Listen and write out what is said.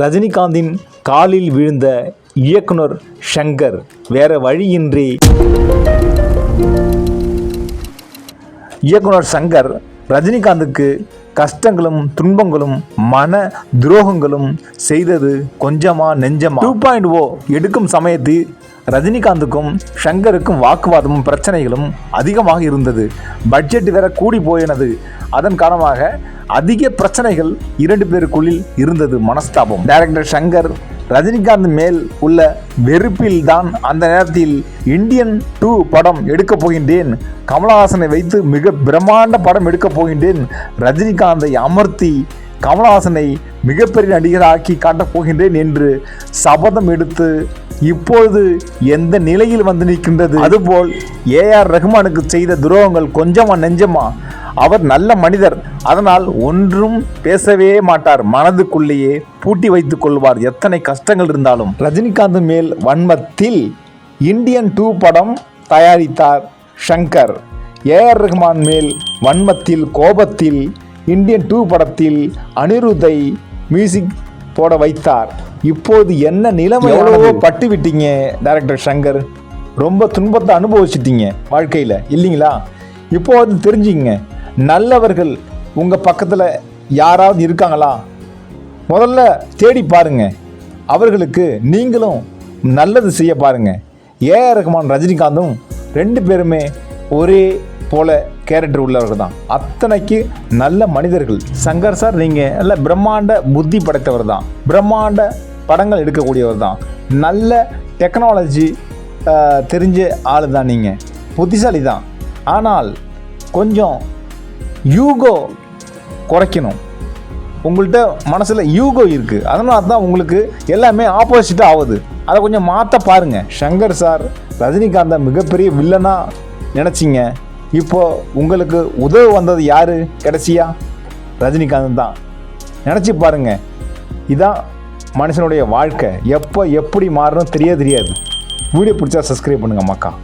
ரஜினிகாந்தின் காலில் விழுந்த இயக்குனர் ஷங்கர் வேற வழியின்றி. இயக்குனர் சங்கர் ரஜினிகாந்துக்கு கஷ்டங்களும் துன்பங்களும் மன துரோகங்களும் செய்தது கொஞ்சமா நெஞ்சமா? டூ பாயிண்ட் ஓ எடுக்கும் சமயத்தில் ரஜினிகாந்துக்கும் ஷங்கருக்கும் வாக்குவாதமும் பிரச்சனைகளும் அதிகமாக இருந்தது. பட்ஜெட் வேற கூடி போயினது. அதன் காரணமாக அதிக பிரச்சனைகள் இரண்டு பேருக்குள்ளில் இருந்தது மனஸ்தாபம். டைரக்டர் ஷங்கர் ரஜினிகாந்த் மேல் உள்ள வெறுப்பில் தான் அந்த நேரத்தில் இந்தியன் டூ படம் எடுக்கப் போகின்றேன். கமலஹாசனை வைத்து மிக பிரம்மாண்ட படம் எடுக்கப் போகின்றேன். ரஜினிகாந்தை அமர்த்தி கமலஹாசனை மிகப்பெரிய நடிகராக்கி காட்டப் போகின்றேன் என்று சபதம் எடுத்து இப்பொழுது எந்த நிலையில் வந்து நிற்கின்றது? அதுபோல் ஏஆர் ரஹ்மானுக்கு செய்த துரோகங்கள் கொஞ்சமா நெஞ்சமா? அவர் நல்ல மனிதர் அதனால் ஒன்றும் பேசவே மாட்டார். மனதுக்குள்ளேயே பூட்டி வைத்துக் கொள்வார். எத்தனை கஷ்டங்கள் இருந்தாலும். ரஜினிகாந்த் மேல் வன்மத்தில் இந்தியன் டூ படம் தயாரித்தார் ஷங்கர் ஏஆர் ரஹ்மான் மேல் வன்மத்தில் கோபத்தில் இந்தியன் டூ படத்தில் அனிருத்தை மியூசிக் போட வைத்தார். இப்போது என்ன நிலைமை எவ்வளவோ பட்டு விட்டீங்க டைரக்டர் ஷங்கர் ரொம்ப துன்பத்தை அனுபவிச்சிட்டீங்க வாழ்க்கையில். இல்லைங்களா? இப்போ வந்து தெரிஞ்சுங்க நல்லவர்கள் உங்கள் பக்கத்தில் யாராவது இருக்காங்களா? முதல்ல தேடி பாருங்க. அவர்களுக்கு நீங்களும் நல்லது செய்ய பாருங்க. ஏஆர் ரஹ்மான் ரஜினிகாந்தும் ரெண்டு பேருமே ஒரே போல கேரக்டர் உள்ளவர்கள் தான். அத்தனைக்கு நல்ல மனிதர்கள். சங்கர் சார் நீங்கள் நல்ல பிரம்மாண்ட புத்தி படைத்தவர் தான். பிரம்மாண்ட படங்கள் எடுக்கக்கூடியவர் தான். நல்ல டெக்னாலஜி தெரிஞ்ச ஆள் தான் நீங்கள் புத்திசாலி தான். ஆனால் கொஞ்சம் யூகோ குறைக்கணும். உங்கள்கிட்ட மனசில் யூகோ இருக்குது அதனால தான் உங்களுக்கு எல்லாமே ஆப்போசிட்டாக ஆகுது. அதை கொஞ்சம் மாற்ற பாருங்கள் சங்கர் சார் ரஜினிகாந்தை மிகப்பெரிய வில்லனாக நினச்சிங்க. இப்போ உங்களுக்கு உதவி வந்தது யார்? கடைசியா? ரஜினிகாந்த் தான். நினச்சி பாருங்க. இதான் மனுஷனுடைய வாழ்க்கை. எப்போ எப்படி மாறணும் தெரிய தெரியாது. வீடியோ பிடிச்சா சப்ஸ்கிரைப் பண்ணுங்கள் மக்கா.